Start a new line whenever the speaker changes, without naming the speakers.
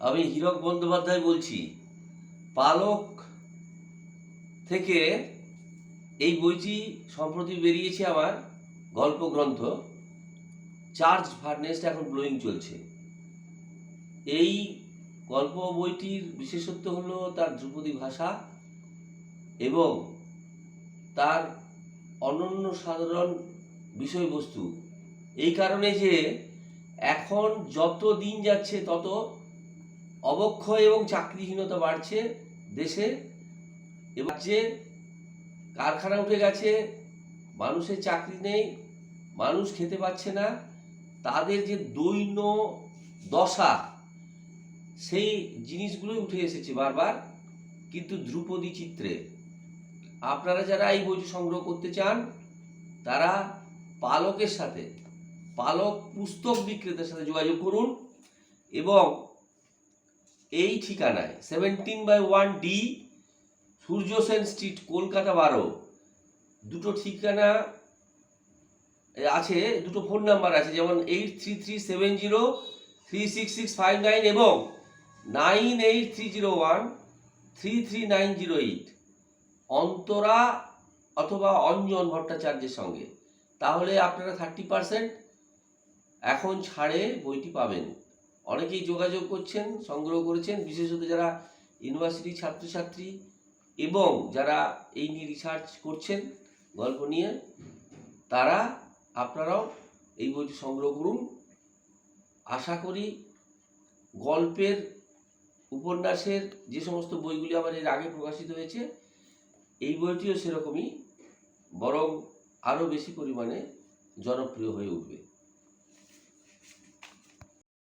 আমি হীরক বন্দ্যোপাধ্যায় বলছি, পালক থেকে এই বইটি সম্প্রতি বেরিয়েছে আমার গল্প গ্রন্থ চার্জ ফার্নেসটা এখন ব্লোয়িং চলছে। এই গল্প বইটির বিশেষত্ব হলো তার ধ্রুপদী ভাষা এবং তার অনন্য সাধারণ বিষয়বস্তু। এই কারণে যে এখন যত দিন যাচ্ছে, তত অবক্ষয় এবং চাকরিহীনতা বাড়ছে দেশে এবার যে কারখানা উঠে গেছে, মানুষের চাকরি নেই, মানুষ খেতে পাচ্ছে না, তাদের যে দৈন্য দশা, সেই জিনিসগুলোই উঠে এসেছে বারবার, কিন্তু ধ্রুপদী চিত্রে। আপনারা যারা এই বইটি সংগ্রহ করতে চান, তারা পালকের সাথে, পালক পুস্তক বিক্রেতার সাথে যোগাযোগ করুন এবং এই ঠিকানায় seventeen by one D Surya Sen street Kolkata বারো। দুটো ঠিকানা আছে, দুটো ফোন নাম্বার আছে, যেমন eight three three seven zero three six six five nine এবং nine eight three zero one three three nine zero eight Antara অথবা অঞ্জন ভট্টাচার্যের সঙ্গে। তাহলে আপনারা থার্টি পার্সেন্ট এখন ছাড়ে বইটি পাবেন। অনেকেই যোগাযোগ করছেন, সংগ্রহ করেছেন, বিশেষত যারা ইউনিভার্সিটি ছাত্রছাত্রী এবং যারা এই নিয়ে রিসার্চ করছেন গল্প নিয়ে, তারা আপনারাও এই বইটি সংগ্রহ করুন। আশা করি গল্পের উপন্যাসের যে সমস্ত বইগুলি আমার এর আগে প্রকাশিত হয়েছে, এই বইটিও সেরকমই, বরং আরও বেশি পরিমাণে জনপ্রিয় হয়ে উঠবে।